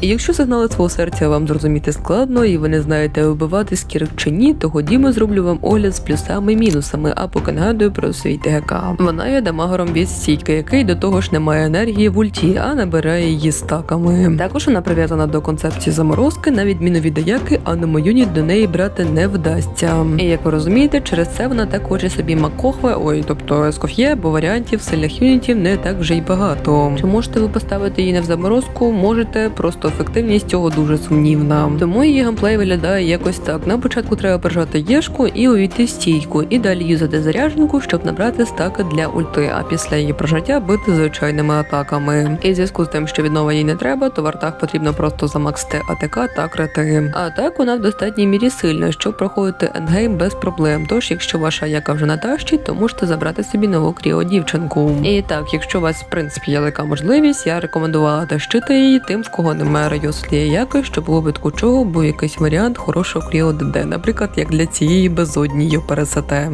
І якщо сигнали свого серця вам зрозуміти складно, і ви не знаєте вбивати скірок чи ні, то ходімо зроблю вам огляд з плюсами і мінусами, а поки нагадую про свій ТГК. Вона є дамагером від стійки, який до того ж не має енергії в ульті, а набирає її стаками. Також вона прив'язана до концепції заморозки, на відміну від Аяки, а на юніт до неї брати не вдасться. І як ви розумієте, через це вона так хоче собі Макохве, ой, тобто Ескоф'є, бо варіантів сильних юнітів не так вже й багато. Чи можете ви поставити її не в заморозку? Можете, просто ефективність цього дуже сумнівна. Тому її геймплей виглядає якось так. На початку треба прижати єшку і увійти стійку, і далі юзати зарядженку, щоб набрати стаки для ульти, а після її прожиття бити звичайними атаками. І в зв'язку з тим, що віднова їй не треба, то в артах потрібно просто замаксити АТК та крити. А так вона в достатній мірі сильна, щоб проходити ендгейм без проблем. Тож, якщо ваша яка вже на тащі, то можете забрати собі нову кріо дівчинку. І так, якщо у вас в принципі є велика можливість, я рекомендувала тащити її тим, в кого немає радіослія яки, щоб було випадку чого був якийсь варіант хорошого кріо ДД, наприклад, як для цієї безодньої пересете.